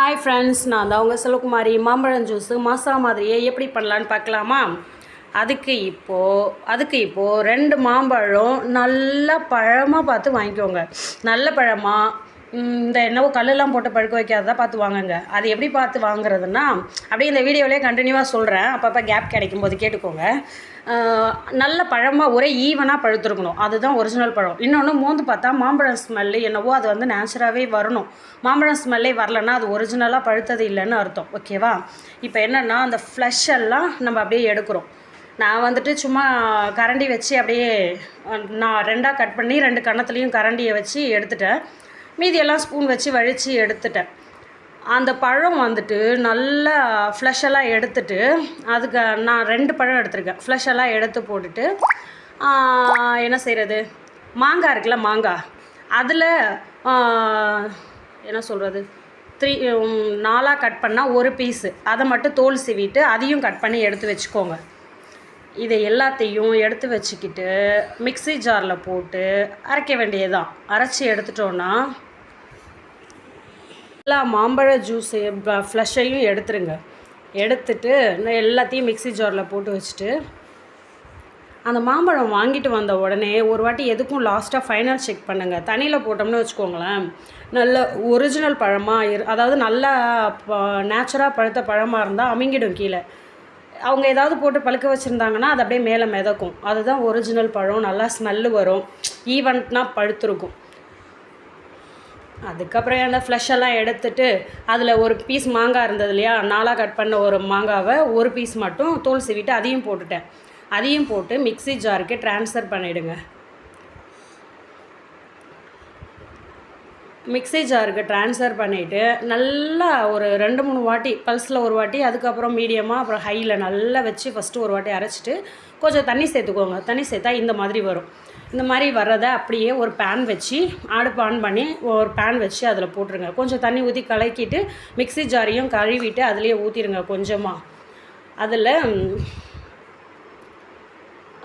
Hi friends நான் தான் உங்கள் செல்வகுமாரி. மாம்பழம் ஜூஸு மாசா மாதிரியே எப்படி பண்ணலான்னு பார்க்கலாமா? அதுக்கு இப்போது அதுக்கு இப்போது ரெண்டு மாம்பழம் நல்லா பழமாக பார்த்து வாங்கிக்கோங்க. நல்ல பழமாக இந்த என்னவோ கல்லெல்லாம் போட்டு பழுக்க வைக்காததா பார்த்து வாங்குங்க. அது எப்படி பார்த்து வாங்குறதுன்னா அப்படியே இந்த வீடியோவிலே கண்டினியூவாக சொல்கிறேன் அப்பப்போ கேப் கிடைக்கும் போது கேட்டுக்கோங்க. நல்ல பழமாக ஒரே ஈவனாக பழுத்துருக்கணும். அதுதான் ஒரிஜினல் பழம். இன்னொன்று மோந்து பார்த்தா மாம்பழம் ஸ்மெல்லு என்னவோ அது வந்து நேச்சுராகவே வரணும். மாம்பழம் ஸ்மெல்லே வரலன்னா அது ஒரிஜினலாக பழுத்தது இல்லைன்னு அர்த்தம். ஓகேவா இப்போ என்னென்னா அந்த ஃப்ளஷ் எல்லாம் நம்ம அப்படியே எடுக்கிறோம். நான் வந்துட்டு சும்மா கரண்டி வச்சு அப்படியே நான் ரெண்டாக கட் பண்ணி ரெண்டு கன்னத்துலேயும் கரண்டியை வச்சு எடுத்துட்டேன். மீதியெல்லாம் ஸ்பூன் வச்சு வழித்து எடுத்துட்டேன். அந்த பழம் வந்துட்டு நல்லா ஃப்ளஷெல்லாம் எடுத்துட்டு அதுக்கு நான் ரெண்டு பழம் எடுத்திருக்கேன். ஃப்ளஷெல்லாம் எடுத்து போட்டுட்டு என்ன செய்கிறது மாங்காய் இருக்குல்ல மாங்காய். அதில் என்ன சொல்கிறது த்ரீ நாலாக கட் பண்ணால் ஒரு பீஸு அதை மட்டும் தோல் சீவிட்டு அதையும் கட் பண்ணி எடுத்து வச்சுக்கோங்க. இதை எல்லாத்தையும் எடுத்து வச்சுக்கிட்டு மிக்ஸி ஜாரில் போட்டு அரைக்க வேண்டியதுதான். அரைச்சி எடுத்துட்டோன்னா எல்லா மாம்பழ ஜூஸு ஃப்ளஷையும் எடுத்துருங்க. எடுத்துட்டு எல்லாத்தையும் மிக்ஸி ஜாரில் போட்டு வச்சுட்டு அந்த மாம்பழம் வாங்கிட்டு வந்த உடனே ஒரு வாட்டி எதுக்கும் லாஸ்ட்டாக ஃபைனல் செக் பண்ணுங்கள் தண்ணியில் போட்டோம்னு வச்சுக்கோங்களேன். நல்ல ஒரிஜினல் பழமாக இரு அதாவது நல்லா நேச்சுராக பழுத்த பழமாக இருந்தால் அமிங்கிடும் கீழே. அவங்க ஏதாவது போட்டு பழுக்க வச்சுருந்தாங்கன்னா அது அப்படியே மேலே மிதக்கும். அதுதான் ஒரிஜினல் பழம் நல்லா ஸ்மெல்லு வரும். ஈவெண்ட்னால் பழுத்திருக்கும். அதுக்கப்புறம் அந்த ஃப்ளஷ் எல்லாம் எடுத்துட்டு அதில் ஒரு பீஸ் மாங்காய் இருந்தது இல்லையா? நாளாக கட் பண்ண ஒரு மாங்காவை ஒரு பீஸ் மட்டும் தோல் சீவிட்டு அதையும் போட்டுட்டேன். அதையும் போட்டு மிக்ஸி ஜாருக்கு ட்ரான்ஸ்ஃபர் பண்ணிவிடுங்க மிக்ஸி ஜாருக்கு ட்ரான்ஸ்ஃபர் பண்ணிவிட்டு நல்லா ஒரு ரெண்டு மூணு வாட்டி பல்ஸில் ஒரு வாட்டி அதுக்கப்புறம் மீடியமாக அப்புறம் ஹையில் நல்லா வச்சு ஃபஸ்ட்டு ஒரு வாட்டி அரைச்சிட்டு கொஞ்சம் தண்ணி சேர்த்துக்கோங்க. தண்ணி சேர்த்தா இந்த மாதிரி வரும். இந்த மாதிரி வர்றதை அப்படியே ஒரு பேன் வச்சு அடுப்பு ஆன் பண்ணி ஒரு பேன் வச்சு அதில் போட்டுருங்க. கொஞ்சம் தண்ணி ஊற்றி கலக்கிட்டு மிக்ஸி ஜாரையும் கழுவிட்டு அதுலேயே ஊற்றிடுங்க கொஞ்சமாக அதில்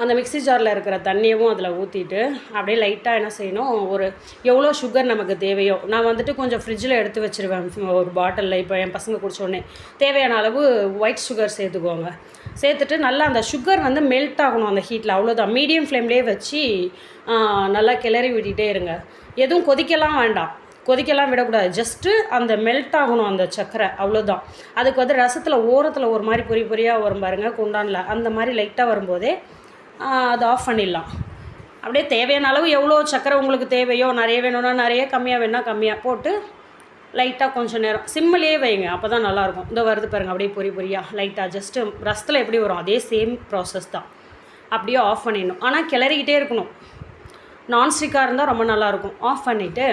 அந்த மிக்ஸி ஜாரில் இருக்கிற தண்ணியவும் அதில் ஊற்றிட்டு அப்படியே லைட்டாக என்ன செய்யணும்? ஒரு எவ்வளோ சுகர் நமக்கு தேவையோ? நான் வந்துட்டு கொஞ்சம் ஃப்ரிட்ஜில் எடுத்து வச்சுருவேன். ஒரு பாட்டிலில் இப்போ என் பசங்க குடிச்ச தேவையான அளவு ஒயிட் சுகர் சேர்த்துக்கோங்க. சேர்த்துட்டு நல்லா அந்த சுகர் வந்து மெல்ட் ஆகணும் அந்த ஹீட்டில் அவ்வளோதான் மீடியம் ஃப்ளேம்லேயே வச்சு நல்லா கிளறி விட்டுட்டே இருங்க. எதுவும் கொதிக்கலாம் வேண்டாம். கொதிக்கலாம் விடக்கூடாது. ஜஸ்ட்டு அந்த மெல்ட் ஆகணும் அந்த சக்கரை. அவ்வளோதான் அதுக்கு வந்து ரசத்தில் ஓரத்தில் ஒரு மாதிரி பொறி பொரியாக வரும் பாருங்கள் குண்டானில். அந்த மாதிரி லைட்டாக வரும்போதே அதை ஆஃப் பண்ணிடலாம். அப்படியே தேவையான அளவு எவ்வளோ சக்கரை உங்களுக்கு தேவையோ நிறைய வேணும்னா நிறைய கம்மியாக வேணும்னா கம்மியாக போட்டு லைட்டாக கொஞ்சம் நேரம். சிம்மிலேயே வைங்க அப்போ தான் நல்லாயிருக்கும். இந்த வருது பாருங்கள் அப்படியே பொரி பொரியாக லைட்டாக ஜஸ்ட்டு ரசத்தில் எப்படி வரும்? அதே சேம் ப்ராசஸ் தான். அப்படியே ஆஃப் பண்ணிடணும். ஆனால் கிளறிக்கிட்டே இருக்கணும். நான்ஸ்டிக்காக இருந்தால் ரொம்ப நல்லாயிருக்கும். ஆஃப் பண்ணிவிட்டு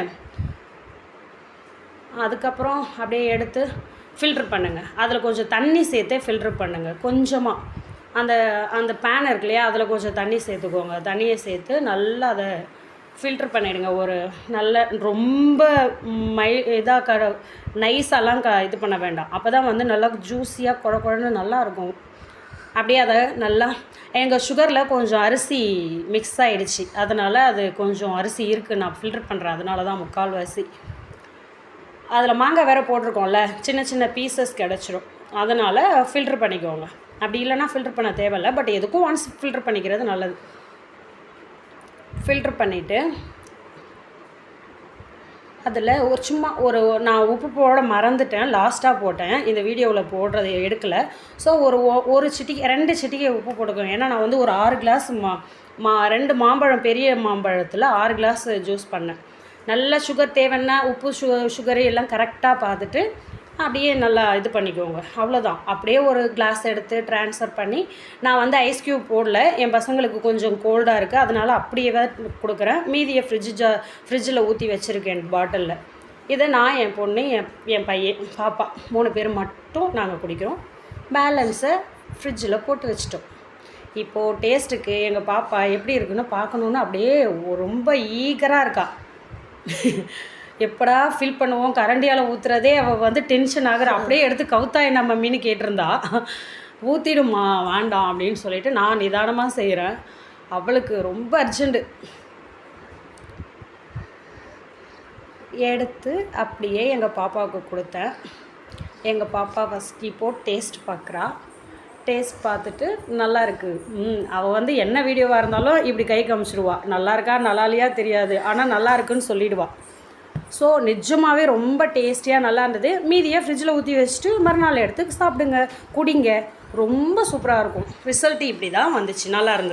அதுக்கப்புறம் அப்படியே எடுத்து ஃபில்ட்ரு பண்ணுங்கள் அதில் கொஞ்சம் தண்ணி சேர்த்தே ஃபில்ட்ரு பண்ணுங்கள் கொஞ்சமாக அந்த அந்த பேன் இருக்கு இல்லையா அதில் கொஞ்சம் தண்ணி சேர்த்துக்கோங்க. தண்ணியை சேர்த்து நல்லா அதை ஃபில்ட்ரு பண்ணிவிடுங்க ஒரு நல்ல ரொம்ப மை இதாக க நைஸாலாம் க இது பண்ண வேண்டாம். அப்போ தான் வந்து நல்லா ஜூஸியாக குழ குழன்னு நல்லாயிருக்கும் அப்படியே அதை நல்லா எங்கள் சுகரில் கொஞ்சம் அரிசி மிக்ஸ் ஆகிடுச்சு அதனால் அது கொஞ்சம் அரிசி இருக்குது நான் ஃபில்டர் பண்ணுறேன் அதனால தான் முக்கால்வாசி அதில் மாங்காய் வேறு போட்டிருக்கோம்ல சின்ன சின்ன பீசஸ் கிடச்சிரும். அதனால் ஃபில்ட்ரு பண்ணிக்கோங்க. அப்படி இல்லைனா ஃபில்டர் பண்ண தேவையில்ல பட் எதுக்கும் ஒன்ஸ் ஃபில்டர் பண்ணிக்கிறது நல்லது. ஃபில்டர் பண்ணிவிட்டு அதில் ஒரு சும்மா ஒரு நான் உப்பு போட மறந்துட்டேன் லாஸ்ட்டாக போட்டேன் இந்த வீடியோவில் போடுறது எடுக்கலை. ஸோ ஒரு ஒரு சிட்டிக்கை ரெண்டு சிட்டிகை உப்பு போட்டுக்கோங்க. ஏன்னா நான் வந்து ஒரு ஆறு கிளாஸ் மா மா ரெண்டு மாம்பழம் பெரிய மாம்பழத்தில் ஆறு கிளாஸ் ஜூஸ் பண்ணேன். நல்ல சுகர் தேவைன்னா உப்பு சு சுகரு எல்லாம் கரெக்டாக பார்த்துட்டு அப்படியே நல்லா இது பண்ணிக்கோங்க. அவ்வளோதான் அப்படியே ஒரு கிளாஸ் எடுத்து ட்ரான்ஸ்ஃபர் பண்ணி நான் வந்து ஐஸ் க்யூப் போடல. என் பசங்களுக்கு கொஞ்சம் கோல்டாக இருக்குது அதனால் அப்படியே கொடுக்குறேன். மீதியை ஃப்ரிட்ஜ் ஜா ஃப்ரிட்ஜில் ஊற்றி வச்சுருக்கேன் பாட்டிலில் இதை நான் என் பொண்ணு என் என் பையன் பாப்பா மூணு பேர் மட்டும் நாங்கள் குடிக்கிறோம். பேலன்ஸை ஃப்ரிட்ஜில் போட்டு வச்சிட்டோம். இப்போது டேஸ்ட்டுக்கு எங்கள் பாப்பா எப்படி இருக்குன்னு பார்க்கணுன்னு அப்படியே ரொம்ப ஈகராக இருக்கா. எப்படா ஃபில் பண்ணுவோம்? கரண்டியால் ஊற்றுறதே அவள் வந்து டென்ஷன் ஆகுற. அப்படியே எடுத்து கவுத்தாய் நம்ம மீன் கேட்டிருந்தா. ஊற்றிடுமா வேண்டாம் அப்படின்னு சொல்லிட்டு நான் நிதானமாக செய்கிறேன் அவளுக்கு ரொம்ப அர்ஜெண்டு எடுத்து அப்படியே எங்கள் பாப்பாவுக்கு கொடுத்தேன். எங்கள் பாப்பா ஃபஸ்ட் இப்போ டேஸ்ட் பார்க்குறா டேஸ்ட் பார்த்துட்டு நல்லா இருக்குது ம் அவள் வந்து என்ன வீடியோவாக இருந்தாலும் இப்படி கை காமிச்சிடுவா நல்லா இருக்கா நல்லா இல்லையா தெரியாது. ஆனால் நல்லா இருக்குன்னு சொல்லிடுவாள் ஸோ நிஜமாகவே ரொம்ப டேஸ்டியாக நல்லா இருந்தது. மீதியை ஃப்ரிட்ஜில் ஊற்றி வச்சுட்டு மறுநாள் எடுத்து சாப்பிடுங்க குடிங்க. ரொம்ப சூப்பராக இருக்கும். ரிசல்ட்டு இப்படி தான் வந்துச்சு. நல்லா இருந்தது.